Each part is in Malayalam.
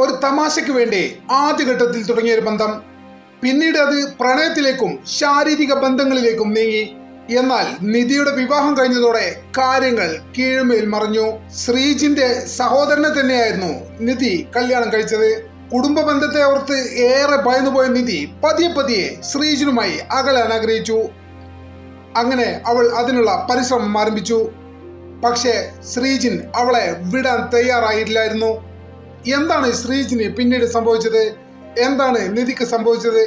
ഒരു തമാശയ്ക്ക് വേണ്ടി ആദ്യഘട്ടത്തിൽ തുടങ്ങിയ ഒരു ബന്ധം. പിന്നീട് അത് പ്രണയത്തിലേക്കും ശാരീരിക ബന്ധങ്ങളിലേക്കും നീങ്ങി. എന്നാൽ നിധിയുടെ വിവാഹം കഴിഞ്ഞതോടെ കാര്യങ്ങൾ കീഴ്മേൽ മറിഞ്ഞു. ശ്രീജിന്റെ സഹോദരനെ തന്നെയായിരുന്നു നിധി കല്യാണം കഴിച്ചത്. കുടുംബ ബന്ധത്തെ ഓർത്ത് ഏറെ ഭയന്നുപോയ നിധി പതിയെ പതിയെ ശ്രീജിനുമായി അകലാൻ ആഗ്രഹിച്ചു. അങ്ങനെ അവൾ അതിനുള്ള പരിശ്രമം ആരംഭിച്ചു. പക്ഷേ ശ്രീജിൻ അവളെ വിടാൻ തയ്യാറായില്ലായിരുന്നു. എന്താണ് ശ്രീജിന് പിന്നീട് സംഭവിച്ചത്? എന്താണ് നിധിക്ക് സംഭവിച്ചത്?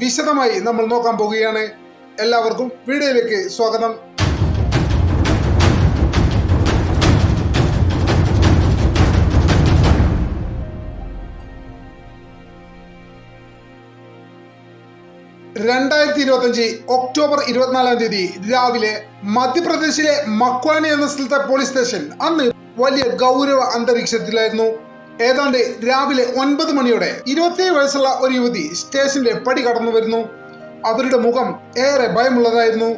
വിശദമായി നമ്മൾ നോക്കാൻ പോകുകയാണ്. എല്ലാവർക്കും വീഡിയോയിലേക്ക് സ്വാഗതം. രണ്ടായിരത്തി ഇരുപത്തഞ്ച് ഒക്ടോബർ ഇരുപത്തിനാലാം തീയതി രാവിലെ മധ്യപ്രദേശിലെ മക്വാനി എന്ന സ്ഥലത്തെ പോലീസ് സ്റ്റേഷൻ അന്ന് വലിയ ഗൗരവ അന്തരീക്ഷത്തിലായിരുന്നു. ഏതാണ്ട് രാവിലെ ഒൻപത് മണിയോടെ ഇരുപത്തിയേഴ് വയസ്സുള്ള ഒരു യുവതി സ്റ്റേഷന്റെ പടി കടന്നു വരുന്നു. അവരുടെ മുഖം ഏറെ ഭയമുള്ളതായിരുന്നു.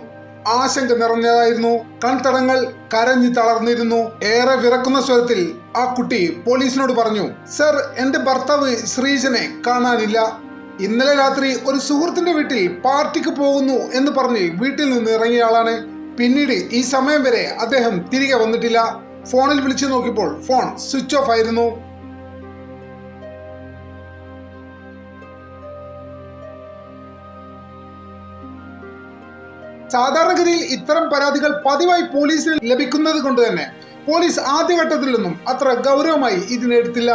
ആശങ്ക നിറഞ്ഞതായിരുന്നു. കൺതടങ്ങൾ കരഞ്ഞു തളർന്നിരുന്നു. ഏറെ വിറക്കുന്ന സ്വരത്തിൽ ആ കുട്ടി പോലീസിനോട് പറഞ്ഞു സർ എന്റെ ഭർത്താവ് ശ്രീജനെ കാണാനില്ല. ഇന്നലെ രാത്രി ഒരു സുഹൃത്തിന്റെ വീട്ടിൽ പാർട്ടിക്ക് പോകുന്നു എന്ന് പറഞ്ഞ് വീട്ടിൽ നിന്ന് ഇറങ്ങിയ ആളാണ്. പിന്നീട് ഈ സമയം വരെ അദ്ദേഹം തിരികെ വന്നിട്ടില്ല. ഫോണിൽ വിളിച്ചു നോക്കിയപ്പോൾ ഫോൺ സ്വിച്ച് ഓഫ് ആയിരുന്നു. സാധാരണഗതിയിൽ ഇത്തരം പരാതികൾ പതിവായി പോലീസിൽ ലഭിക്കുന്നത് കൊണ്ട് തന്നെ പോലീസ് ആദ്യഘട്ടത്തിലൊന്നും അത്ര ഗൗരവമായി ഇതിനെടുത്തില്ല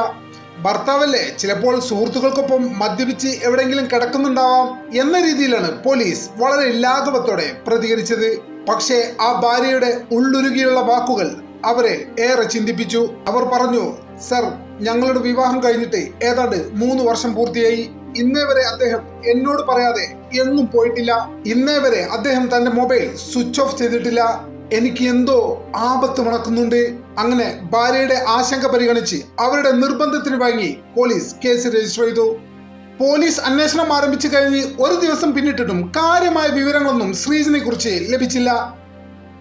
ഭർത്താവല്ലേ ചിലപ്പോൾ സുഹൃത്തുക്കൾക്കൊപ്പം മദ്യപിച്ച് എവിടെയെങ്കിലും കിടക്കുന്നുണ്ടാവാം എന്ന രീതിയിലാണ് പോലീസ് വളരെ ലാഘവത്തോടെ പ്രതികരിച്ചത്. പക്ഷേ ആ ഭാര്യയുടെ ഉള്ളുരുകിയുള്ള വാക്കുകൾ അവരെ ഏറെ ചിന്തിപ്പിച്ചു. അവർ പറഞ്ഞു സർ ഞങ്ങളുടെ വിവാഹം കഴിഞ്ഞിട്ട് ഏതാണ്ട് മൂന്ന് വർഷം പൂർത്തിയായി. ഇന്നേ വരെ അദ്ദേഹം എന്നോട് പറയാതെ എങ്ങും പോയിട്ടില്ല. ഇന്നേ വരെ അദ്ദേഹം തന്റെ മൊബൈൽ സ്വിച്ച് ഓഫ് ചെയ്തിട്ടില്ല. എനിക്ക് എന്തോ ആപത്ത് മണക്കുന്നുണ്ട് അങ്ങനെ ഭാര്യയുടെ ആശങ്ക പരിഗണിച്ച് അവരുടെ നിർബന്ധത്തിന് വാങ്ങി പോലീസ് കേസ് രജിസ്റ്റർ ചെയ്തു. പോലീസ് അന്വേഷണം ആരംഭിച്ചു കഴിഞ്ഞ് ഒരു ദിവസം പിന്നിട്ടിട്ടും കാര്യമായ വിവരങ്ങളൊന്നും ശ്രീജിനെ കുറിച്ച് ലഭിച്ചില്ല.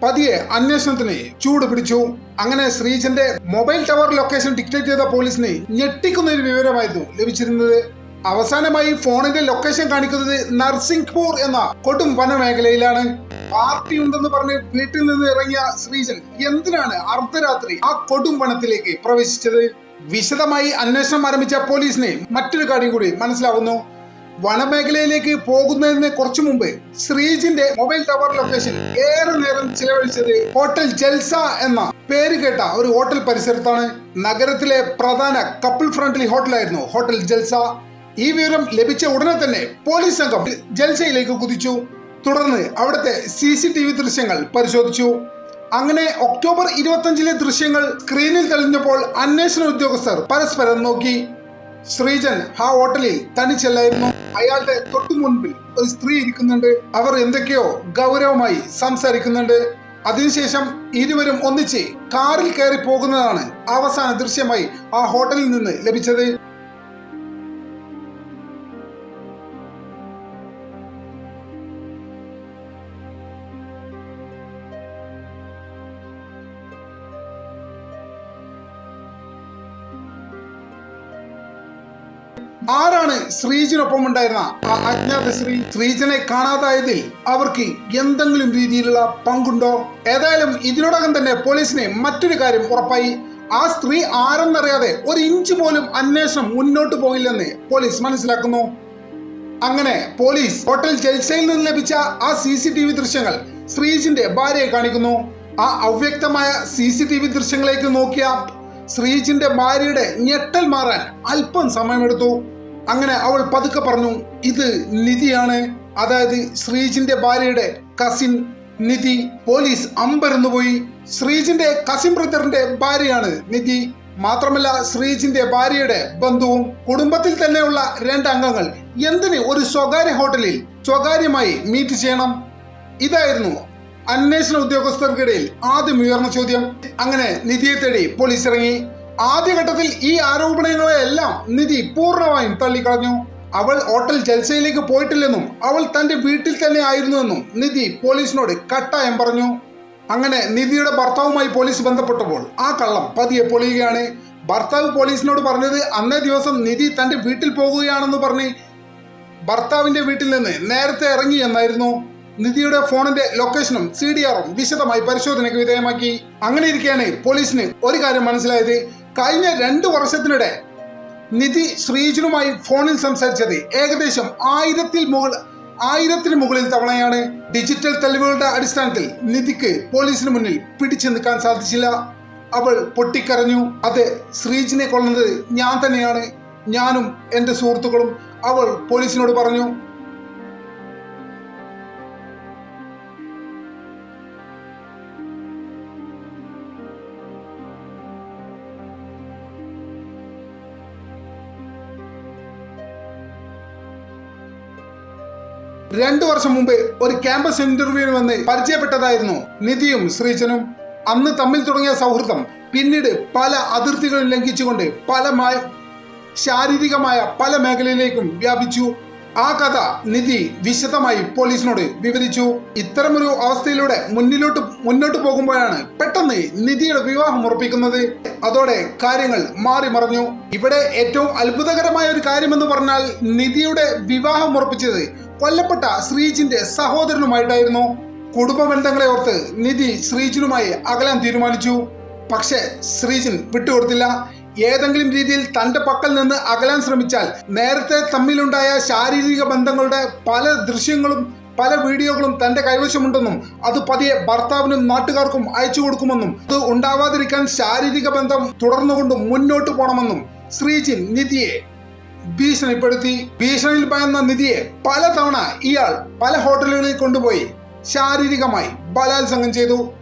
പതിയെ അന്വേഷണത്തിന് ചൂട് പിടിച്ചു. അങ്ങനെ ശ്രീജന്റെ മൊബൈൽ ടവർ ലൊക്കേഷൻ ഡിക്റ്റേറ്റ് ചെയ്ത പോലീസിന് ഞെട്ടിക്കുന്ന ഒരു വിവരമായിരുന്നു ലഭിച്ചിരുന്നത്. അവസാനമായി ഫോണിന്റെ ലൊക്കേഷൻ കാണിക്കുന്നത് നർസിംഗ്പൂർ എന്ന കൊടും വനമേഖലയിലാണ്. പാർട്ടി ഉണ്ടെന്ന് പറഞ്ഞ് വീട്ടിൽ നിന്ന് ഇറങ്ങിയ ശ്രീജൻ എന്തിനാണ് അർദ്ധരാത്രി ആ കൊടും വനത്തിലേക്ക് പ്രവേശിച്ചത്? വിശദമായി അന്വേഷണം ആരംഭിച്ച പോലീസിനെ മറ്റൊരു കാര്യം കൂടി മനസ്സിലാവുന്നു. വനമേഖലയിലേക്ക് പോകുന്നതിന് കുറച്ചു മുമ്പ് ശ്രീജിന്റെ മൊബൈൽ ടവർ ലൊക്കേഷൻ ഏറെ നേരം ചിലവഴിച്ചത് ഹോട്ടൽ ജൽസ എന്ന പേര് കേട്ട ഒരു ഹോട്ടൽ പരിസരത്താണ്. നഗരത്തിലെ പ്രധാന കപ്പിൾ ഫ്രണ്ട്ലി ഹോട്ടലായിരുന്നു ഹോട്ടൽ ജൽസ. ഈ വിവരം ലഭിച്ച ഉടനെ തന്നെ പോലീസ് സംഘം ജൽസയിലേക്ക് കുതിച്ചു. തുടർന്ന് അവിടുത്തെ സി സി ടി വി ദൃശ്യങ്ങൾ പരിശോധിച്ചു. അങ്ങനെ ഒക്ടോബർ ഇരുപത്തഞ്ചിലെ ദൃശ്യങ്ങൾ സ്ക്രീനിൽ തെളിഞ്ഞപ്പോൾ അന്വേഷണ ഉദ്യോഗസ്ഥർ പരസ്പരം നോക്കി. ശ്രീജൻ ആ ഹോട്ടലിൽ തനിച്ചല്ലായിരുന്നു അയാളുടെ തൊട്ടു മുൻപിൽ ഒരു സ്ത്രീ ഇരിക്കുന്നുണ്ട്. അവർ എന്തൊക്കെയോ ഗൗരവമായി സംസാരിക്കുന്നുണ്ട്. അതിനുശേഷം ഇരുവരും ഒന്നിച്ച് കാറിൽ കയറി പോകുന്നതാണ് അവസാന ദൃശ്യമായി ആ ഹോട്ടലിൽ നിന്ന് ലഭിച്ചത്. ആരാണ് ശ്രീജിനൊപ്പം ഉണ്ടായിരുന്ന ആ അജ്ഞാത ശ്രീ ശ്രീജനെ കാണാതായതിൽ അവർക്ക് എന്തെങ്കിലും രീതിയിലുള്ള പങ്കുണ്ടോ? ഏതായാലും ഇതിനോടകം തന്നെ പോലീസിനെ മറ്റൊരു കാര്യം ഉറപ്പായി. ആ സ്ത്രീ ആരെന്നറിയാതെ ഒരു ഇഞ്ച് പോലും അന്വേഷണം മുന്നോട്ട് പോയില്ലെന്ന് പോലീസ് മനസ്സിലാക്കുന്നു. അങ്ങനെ പോലീസ് ഹോട്ടൽ ജൽസയിൽ നിന്ന് ലഭിച്ച ആ സി സി ടി വി ദൃശ്യങ്ങൾ ശ്രീജിന്റെ ഭാര്യയെ കാണിക്കുന്നു. ആ അവ്യക്തമായ സി സി ടി വി ദൃശ്യങ്ങളിലേക്ക് നോക്കിയ ശ്രീജിന്റെ ഭാര്യയുടെ ഞെട്ടൽ മാറാൻ അല്പം സമയമെടുത്തു. അങ്ങനെ അവൾ പതുക്കെ പറഞ്ഞു ഇത് നിധിയാണ്. അതായത് ശ്രീജിന്റെ ഭാര്യയുടെ കസിൻ നിധി പോലീസ് അമ്പരന്നു പോയി. ശ്രീജിന്റെ കസിൻ ബ്രദറിന്റെ ഭാര്യയാണ് നിധി. മാത്രമല്ല ശ്രീജിന്റെ ഭാര്യയുടെ ബന്ധുവും കുടുംബത്തിൽ തന്നെയുള്ള രണ്ട് അംഗങ്ങൾ എന്തിന് ഒരു സ്വകാര്യ ഹോട്ടലിൽ സ്വകാര്യമായി മീറ്റ് ചെയ്യണം? ഇതായിരുന്നു അന്വേഷണ ഉദ്യോഗസ്ഥർക്കിടയിൽ ആദ്യം ഉയർന്ന ചോദ്യം. അങ്ങനെ നിധിയെ തേടി പോലീസ് ഇറങ്ങി. ആദ്യഘട്ടത്തിൽ ഈ ആരോപണങ്ങളെല്ലാം നിധി പൂർണമായും തള്ളിക്കളഞ്ഞു. അവൾ ഹോട്ടൽ ജൽസയിലേക്ക് പോയിട്ടില്ലെന്നും അവൾ തന്റെ വീട്ടിൽ തന്നെ ആയിരുന്നുവെന്നും നിധി പോലീസിനോട് കട്ടായം പറഞ്ഞു. അങ്ങനെ നിധിയുടെ ഭർത്താവുമായി പോലീസ് ബന്ധപ്പെട്ടപ്പോൾ ആ കള്ളം പതിയെ പൊളിയുകയാണ്. ഭർത്താവ് പോലീസിനോട് പറഞ്ഞത് അന്നേ ദിവസം നിധി തന്റെ വീട്ടിൽ പോകുകയാണെന്ന് പറഞ്ഞ് ഭർത്താവിന്റെ വീട്ടിൽ നിന്ന് നേരത്തെ ഇറങ്ങി എന്നായിരുന്നു. നിധിയുടെ ഫോണിന്റെ ലൊക്കേഷനും സി ഡി ആറും വിശദമായി പരിശോധനയ്ക്ക് വിധേയമാക്കി. അങ്ങനെ ഇരിക്കെയാണ് പോലീസിന് ഒരു കാര്യം മനസ്സിലായത്. കഴിഞ്ഞ രണ്ട് വർഷത്തിനിടെ നിധി ശ്രീജനുമായി ഫോണിൽ സംസാരിച്ചത് ഏകദേശം ആയിരത്തിൽ മുകൾ ആയിരത്തിന് മുകളിൽ തവണയാണ്. ഡിജിറ്റൽ തെളിവുകളുടെ അടിസ്ഥാനത്തിൽ നിധിക്ക് പോലീസിന് മുന്നിൽ പിടിച്ചു നിൽക്കാൻ സാധിച്ചില്ല. അവൾ പൊട്ടിക്കരഞ്ഞു. അതെ ശ്രീജിനെ കൊള്ളുന്നത് ഞാൻ തന്നെയാണ്. ഞാനും എന്റെ സുഹൃത്തുക്കളും അവൾ പോലീസിനോട് പറഞ്ഞു. രണ്ടു വർഷം മുമ്പ് ഒരു ക്യാമ്പസ് ഇന്റർവ്യൂവിന് വന്ന് പരിചയപ്പെട്ടതായിരുന്നു നിധിയും ശ്രീജനും. അന്ന് തമ്മിൽ തുടങ്ങിയ സൗഹൃദം പിന്നീട് പല അതിർത്തികളും ലംഘിച്ചുകൊണ്ട് പല ശാരീരികമായ പല മേഖലയിലേക്കും വ്യാപിച്ചു. ആ കഥ നിധി വിശദമായി പോലീസിനോട് വിവരിച്ചു. ഇത്തരമൊരു അവസ്ഥയിലൂടെ മുന്നിലോട്ട് മുന്നോട്ട് പോകുമ്പോഴാണ് പെട്ടെന്ന് നിധിയുടെ വിവാഹം ഉറപ്പിക്കുന്നത്. അതോടെ കാര്യങ്ങൾ മാറി മറിഞ്ഞു. ഇവിടെ ഏറ്റവും അത്ഭുതകരമായ ഒരു കാര്യമെന്ന് പറഞ്ഞാൽ നിധിയുടെ വിവാഹം ഉറപ്പിച്ചത് കൊല്ലപ്പെട്ട ശ്രീജിന്റെ സഹോദരനുമായിട്ടായിരുന്നു കുടുംബ ബന്ധങ്ങളെ ഓർത്ത് നിധി ശ്രീജിനുമായി അകലാൻ തീരുമാനിച്ചു. പക്ഷേ ശ്രീജിൻ വിട്ടുകൊടുത്തില്ല. ഏതെങ്കിലും രീതിയിൽ തന്റെ പക്കൽ നിന്ന് അകലാൻ ശ്രമിച്ചാൽ നേരത്തെ തമ്മിലുണ്ടായ ശാരീരിക ബന്ധങ്ങളുടെ പല ദൃശ്യങ്ങളും പല വീഡിയോകളും തന്റെ കൈവശമുണ്ടെന്നും അത് പതിയെ ഭർത്താവിനും നാട്ടുകാർക്കും അയച്ചു കൊടുക്കുമെന്നും അത് ഉണ്ടാവാതിരിക്കാൻ ശാരീരിക ബന്ധം തുടർന്നുകൊണ്ട് മുന്നോട്ട് പോകണമെന്നും ശ്രീജിൻ നിധിയെ ഭീഷണിപ്പെടുത്തി ഭീഷണിയിൽ ഭയന്ന നിധിയെ പലതവണ ഇയാൾ പല ഹോട്ടലുകളിൽ കൊണ്ടുപോയി ശാരീരികമായി ബലാത്സംഗം ചെയ്തു.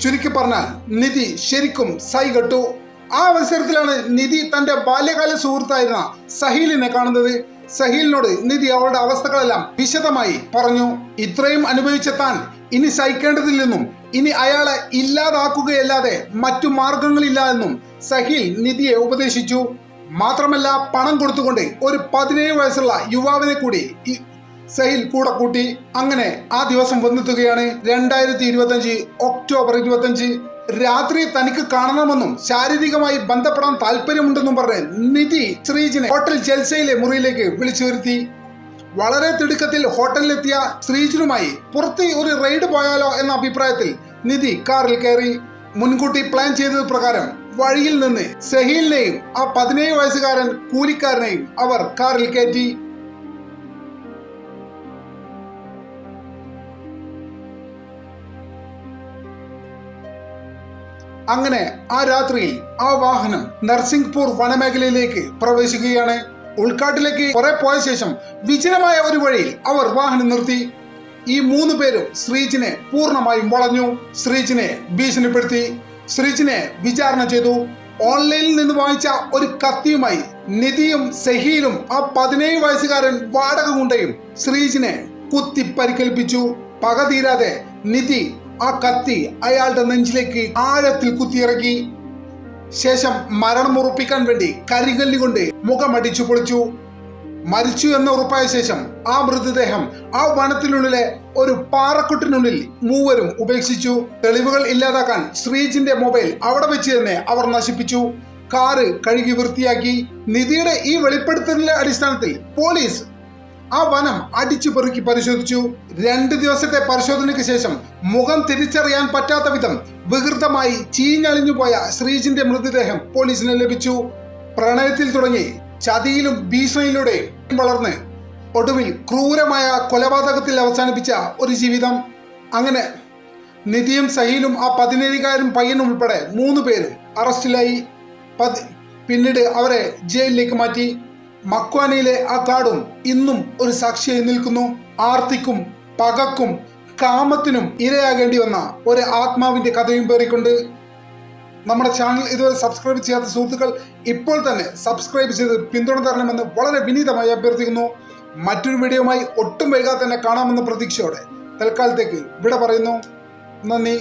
ചുരുക്കി പറഞ്ഞാൽ നിധി ശരിക്കും സൈകെട്ടു. ആ അവസരത്തിലാണ് നിധി തന്റെ ബാല്യകാല സുഹൃത്തായിരുന്ന സഹീലിനെ കാണുന്നത്. സഹീലിനോട് നിധി അവളുടെ അവസ്ഥകളെല്ലാം വിശദമായി പറഞ്ഞു. ഇത്രയും അനുഭവിച്ച താൻ ഇനി സഹിക്കേണ്ടതില്ലെന്നും ഇനി അയാളെ ഇല്ലാതാക്കുകയല്ലാതെ മറ്റു മാർഗങ്ങളില്ല എന്നും സഹീൽ നിധിയെ ഉപദേശിച്ചു. മാത്രമല്ല പണം കൊടുത്തുകൊണ്ട് ഒരു പതിനേഴ് വയസ്സുള്ള യുവാവിനെ കൂടി ഈ സഹിൽ കൂടെ കൂട്ടി അങ്ങനെ ആ ദിവസം വന്നെത്തുകയാണ് രണ്ടായിരത്തി ഇരുപത്തഞ്ച് ഒക്ടോബർ ഇരുപത്തഞ്ച്. രാത്രി തനിക്ക് കാണണമെന്നും ശാരീരികമായി ബന്ധപ്പെടാൻ താല്പര്യമുണ്ടെന്നും പറഞ്ഞ് നിധി ശ്രീജിനെ ഹോട്ടൽ ജൽസയിലെ മുറിയിലേക്ക് വിളിച്ചു വരുത്തി. വളരെ തിടുക്കത്തിൽ ഹോട്ടലിലെത്തിയ ശ്രീജിനുമായി പുറത്ത് ഒരു റെയ്ഡ് പോയാലോ എന്ന അഭിപ്രായത്തിൽ നിധി കാറിൽ കയറി. മുൻകൂട്ടി പ്ലാൻ ചെയ്തത് പ്രകാരം വഴിയിൽ നിന്ന് സെഹീലിനെയും ആ പതിനേഴ് വയസ്സുകാരൻ കൂലിക്കാരനെയും അവർ കാറിൽ കയറ്റി. അങ്ങനെ ആ രാത്രിയിൽ ആ വാഹനം നർസിംഗ്പൂർ വനമേഖലയിലേക്ക് പ്രവേശിക്കുകയാണ്. ഉൾക്കാട്ടിലേക്ക് കുറെ പോയ ശേഷം വിജനമായ ഒരു വഴിയിൽ അവർ വാഹനം നിർത്തി. ഈ മൂന്ന് പേരും ശ്രീജിനെ പൂർണമായും വളഞ്ഞു. ശ്രീജിനെ ഭീഷണിപ്പെടുത്തി. ശ്രീജിനെ വിചാരണ ചെയ്തു. ഓൺലൈനിൽ നിന്ന് വാങ്ങിച്ച ഒരു കത്തിയുമായി നിധിയും സഹീലും ആ പതിനേഴ് വയസ്സുകാരൻ വാടക കൊണ്ടയും ശ്രീജിനെ കുത്തി പരിക്കേൽപ്പിച്ചു. പക തീരാതെ നിധി ആ കത്തി അയാളുടെ നെഞ്ചിലേക്ക് ആഴത്തിൽ കുത്തിയിറക്കി. ശേഷം മരണം ഉറപ്പിക്കാൻ വേണ്ടി കരികല്ലുകൊണ്ട് മുഖമടിച്ചു പൊളിച്ചു. മരിച്ചു എന്ന് ഉറപ്പായ ശേഷം ആ മൃതദേഹം ആ വനത്തിനുള്ളിലെ ഒരു പാറക്കുട്ടിനുള്ളിൽ മൂവരും ഉപേക്ഷിച്ചു. തെളിവുകൾ ഇല്ലാതാക്കാൻ ശ്രീജിന്റെ മൊബൈൽ അവിടെ വെച്ച് തന്നെ അവർ നശിപ്പിച്ചു. കാറ് കഴുകി വൃത്തിയാക്കി. നിധിയുടെ ഈ വെളിപ്പെടുത്തലിന്റെ അടിസ്ഥാനത്തിൽ പോലീസ് ആ വനം അടിച്ചു പെറുക്കി പരിശോധിച്ചു. രണ്ട് ദിവസത്തെ പരിശോധനയ്ക്ക് ശേഷം മുഖം തിരിച്ചറിയാൻ പറ്റാത്ത വിധം വികൃതമായി ചീഞ്ഞളിഞ്ഞു പോയ ശ്രീജിന്റെ മൃതദേഹം പോലീസിന് ലഭിച്ചു. പ്രണയത്തിൽ തുടങ്ങി ചതിയിലും ഭീഷണിയിലൂടെയും വളർന്ന് ഒടുവിൽ ക്രൂരമായ കൊലപാതകത്തിൽ അവസാനിപ്പിച്ച ഒരു ജീവിതം. അങ്ങനെ നിധിയും സഹീലും ആ പതിനേഴുകാരും പയ്യനും ഉൾപ്പെടെ മൂന്ന് പേരും അറസ്റ്റിലായി. പതി പിന്നീട് അവരെ ജയിലിലേക്ക് മാറ്റി. മക്വാനയിലെ ആ കാടും ഇന്നും ഒരു സാക്ഷിയായി നിൽക്കുന്നു. ആർത്തിക്കും പകക്കും കാമത്തിനും ഇരയാകേണ്ടി വന്ന ഒരു ആത്മാവിന്റെ കഥയും പേറിക്കൊണ്ട് നമ്മുടെ ചാനൽ ഇതുവരെ സബ്സ്ക്രൈബ് ചെയ്യാത്ത സുഹൃത്തുക്കൾ ഇപ്പോൾ തന്നെ സബ്സ്ക്രൈബ് ചെയ്ത് പിന്തുണ തരണമെന്ന് വളരെ വിനീതമായി അഭ്യർത്ഥിക്കുന്നു. മറ്റൊരു വീഡിയോയുമായി ഒട്ടും വൈകാതെ തന്നെ കാണാമെന്ന പ്രതീക്ഷയോടെ തൽക്കാലത്തേക്ക് ഇവിടെ പറയുന്നു. നന്ദി.